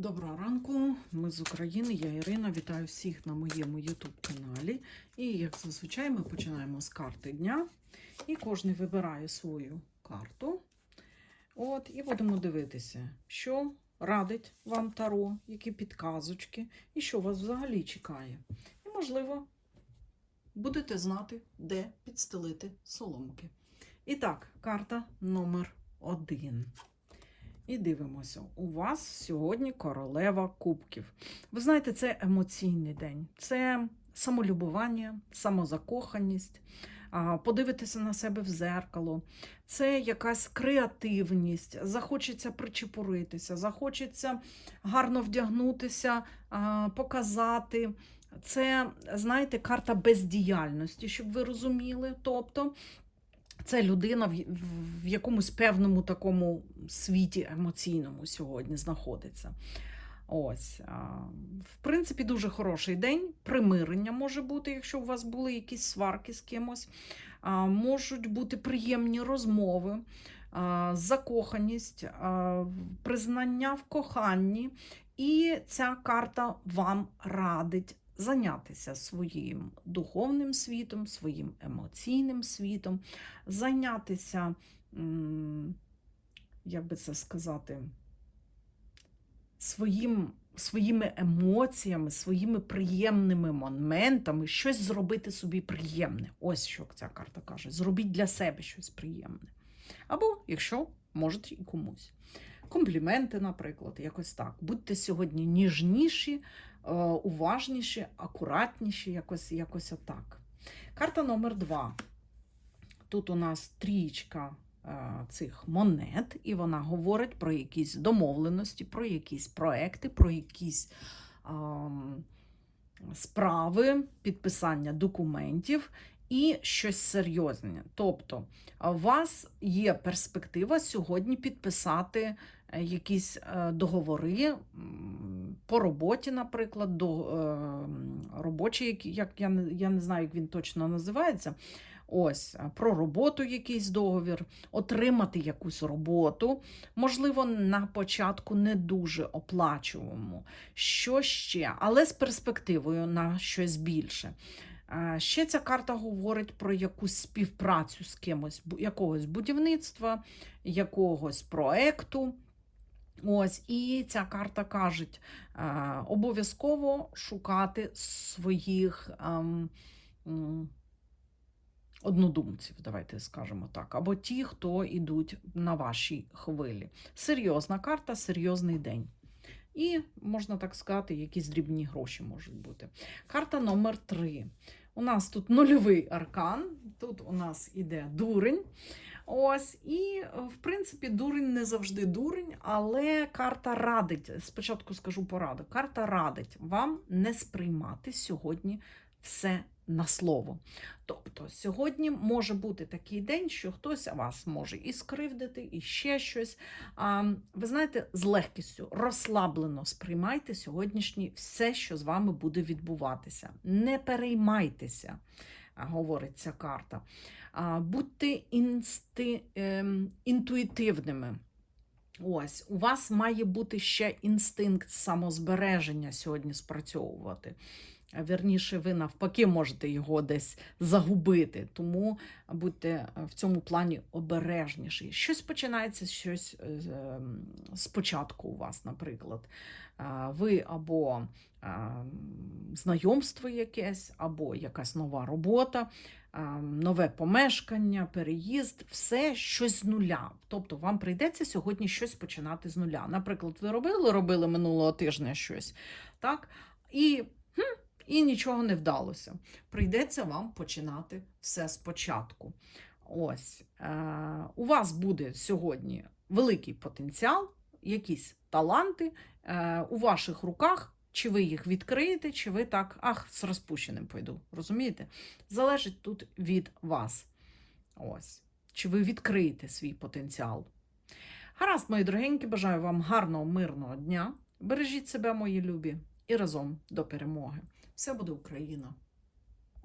Доброго ранку, ми з України, я Ірина. Вітаю всіх на моєму YouTube каналі. І як зазвичай ми починаємо з карти дня. І кожен вибирає свою карту. От, і будемо дивитися, що радить вам Таро, які підказочки, і що вас взагалі чекає. І, можливо, будете знати, де підстелити соломки. І так, карта номер один. І дивимося, у вас сьогодні королева кубків. Ви знаєте, це емоційний день, це самолюбування, самозакоханість, подивитися на себе в зеркало, це якась креативність, захочеться причепуритися, захочеться гарно вдягнутися, показати. Це, знаєте, карта бездіяльності, щоб ви розуміли. Тобто це людина в, якомусь певному такому світі емоційному сьогодні знаходиться. Ось, в принципі, дуже хороший день. Примирення може бути, якщо у вас були якісь сварки з кимось. Можуть бути приємні розмови, закоханість, признання в коханні. І ця карта вам радить зайнятися своїм духовним світом, своїм емоційним світом, зайнятися, як би це сказати, своїм, своїми емоціями, своїми приємними моментами, щось зробити собі приємне. Ось що ця карта каже: зробіть для себе щось приємне. Або, якщо можете, і комусь. Компліменти, наприклад, якось так. Будьте сьогодні ніжніші, уважніші, акуратніші, якось, якось отак. Карта номер два. Тут у нас трічка е, цих монет, і вона говорить про якісь домовленості, про якісь проекти, про якісь ам, справи, підписання документів. І щось серйозне. Тобто, у вас є перспектива сьогодні підписати е, якісь е, договори по роботі, наприклад, до е, робочі, як я, не- я не знаю, як він точно називається. Ось е, про роботу якийсь договір, отримати якусь роботу, можливо, на початку не дуже оплачуємо. Що ще, але з перспективою на щось більше. Е, Ще ця карта говорить про якусь співпрацю з кимось, якогось будівництва, якогось проекту. Ось, і ця карта каже, обов'язково шукати своїх ем, однодумців, давайте скажемо так, або ті, хто йдуть на вашій хвилі. Серйозна карта, серйозний день. І, можна так сказати, якісь дрібні гроші можуть бути. Карта номер 3. У нас тут нульовий аркан, тут у нас іде дурень. Ось, і, в принципі, дурень не завжди дурень, але карта радить. Спочатку скажу пораду. Карта радить вам не сприймати сьогодні все на слово. Тобто, сьогодні може бути такий день, що хтось вас може і скривдити, і ще щось. А, ви знаєте, з легкістю, розслаблено сприймайте сьогоднішнє все, що з вами буде відбуватися. Не переймайтеся, говорить ця карта. А, будьте інсти, ем, інтуїтивними. Ось, у вас має бути ще інстинкт самозбереження сьогодні спрацьовувати. Вірніше, ви навпаки можете його десь загубити, тому будьте е, в цьому плані обережніші. Щось починається щось е, ем, спочатку у вас, наприклад. Ви або знайомство якесь, або якась нова робота, нове помешкання, переїзд, все щось з нуля. Тобто вам прийдеться сьогодні щось починати з нуля. Наприклад, ви робили, робили минулого тижня щось, так? І і нічого не вдалося. Прийдеться вам починати все спочатку. Ось е, у вас буде сьогодні великий потенціал, якісь таланти е, у ваших руках. Чи ви їх відкриєте, чи ви так, ах, з розпущеним пойду. Розумієте? Залежить тут від вас. Ось. Чи ви відкриєте свій потенціал? Гаразд, мої дорогенькі, бажаю вам гарного, мирного дня. Бережіть себе, мої любі, і разом до перемоги. Все буде Україна!